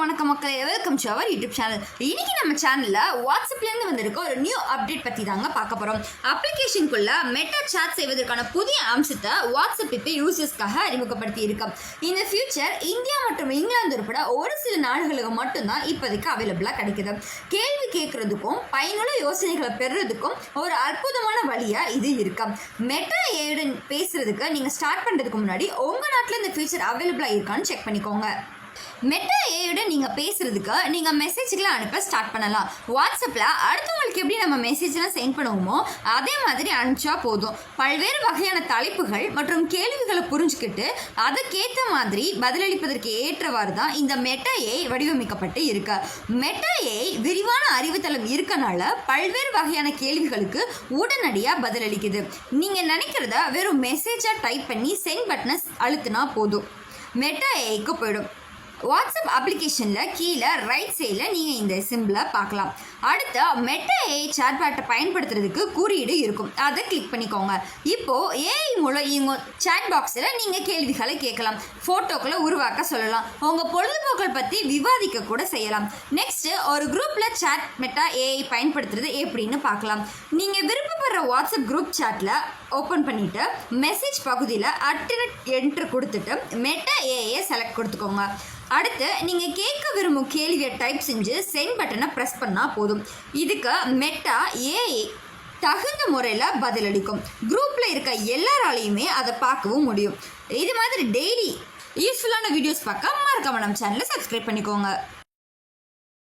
வணக்கம் மக்களே. Welcome to our YouTube channel இன்னைக்கு நம்ம சேனலில் வாட்ஸ்அப்லேருந்து வந்திருக்க ஒரு நியூ அப்டேட் பற்றி தாங்க பார்க்க போகிறோம் அப்ளிகேஷனுக்குள்ள மெட்டா சாட் செய்வதற்கான புதிய அம்சத்தை வாட்ஸ்அப் இப்போ யூசர்ஸ்க்காக அறிமுகப்படுத்தி இருக்கோம் இந்த ஃபியூச்சர் இந்தியா மற்றும் இங்கிலாந்து உட்பட ஒரு சில நாடுகளுக்கு மட்டும்தான் இப்போதைக்கு அவைலபிளாக கிடைக்குது. கேள்வி கேட்கறதுக்கும் பயனுள்ள யோசனைகளை பெறுறதுக்கும் ஒரு அற்புதமான வழியாக இது இருக்கும் மெட்டா ஏடன் பேசுறதுக்கு நீங்கள் ஸ்டார்ட் பண்ணுறதுக்கு முன்னாடி உங்கள் நாட்டில் இந்த ஃபியூச்சர் அவைலபிளாக இருக்கான்னு செக் பண்ணிக்கோங்க. மெட்டா ஏயோட நீங்கள் பேசுகிறதுக்கு நீங்கள் மெசேஜ்களை அனுப்ப ஸ்டார்ட் பண்ணலாம். வாட்ஸ்அப்பில் அடுத்தவங்களுக்கு எப்படி நம்ம மெசேஜ்லாம் சென்ட் பண்ணுவோமோ அதே மாதிரி அனுப்பிச்சா போதும். பல்வேறு வகையான தலைப்புகள் மற்றும் கேள்விகளை புரிஞ்சுக்கிட்டு அதுக்கேற்ற மாதிரி பதிலளிப்பதற்கு ஏற்றவாறு தான் இந்த மெட்டா ஏ வடிவமைக்கப்பட்டு இருக்கு. மெட்டா ஏ விரிவான அறிவுத்தளம் இருக்கனால பல்வேறு வகையான கேள்விகளுக்கு உடனடியாக பதிலளிக்குது. நீங்கள் நினைக்கிறத வெறும் மெசேஜாக டைப் பண்ணி சென்ட் பட்டனை அழுத்தினா போதும். மெட்டா ஏக்கு போயிடும். வாட்ஸ்அப் அப்ளிகேஷனில் கீழே ரைட் சைடில் நீங்கள் இந்த சிம்பிளை பார்க்கலாம். அடுத்து மெட்டா ஏஐ சாட்பாட்டை பயன்படுத்துறதுக்கு குறியீடு இருக்கும். அதை கிளிக் பண்ணிக்கோங்க. இப்போது ஏஐ மூலம் இவங்க சாட் பாக்ஸில் நீங்கள் கேள்விகளை கேட்கலாம். ஃபோட்டோக்களை உருவாக்க சொல்லலாம். உங்கள் பொழுதுபோக்கள் பற்றி விவாதிக்க கூட செய்யலாம். நெக்ஸ்ட்டு ஒரு குரூப்பில் சாட் மெட்டா ஏஐ பயன்படுத்துறது எப்படின்னு பார்க்கலாம். நீங்கள் விருப்பப்படுற வாட்ஸ்அப் குரூப் சாட்டில் ஓப்பன் பண்ணிவிட்டு மெசேஜ் பகுதியில் அட்டனட் என்ட்ரு கொடுத்துட்டு மெட்டா ஏஐயை செலக்ட் கொடுத்துக்கோங்க. அடுத்து நீங்கள் கேட்க விரும்பும் கேள்வியை டைப் செஞ்சு சென்ட் பட்டனை ப்ரெஸ் பண்ணால் போதும். போதும் இதுக்கு மெட்டா ஏஐ தகுந்த முறையில் பதிலளிக்கும். குரூப்பில் இருக்க எல்லாராலையுமே அதை பார்க்கவும் முடியும். இது மாதிரி டெய்லி யூஸ்ஃபுல்லான வீடியோஸ் பார்க்க மறக்காம நம்ம சேனலை சப்ஸ்கிரைப் பண்ணிக்கோங்க.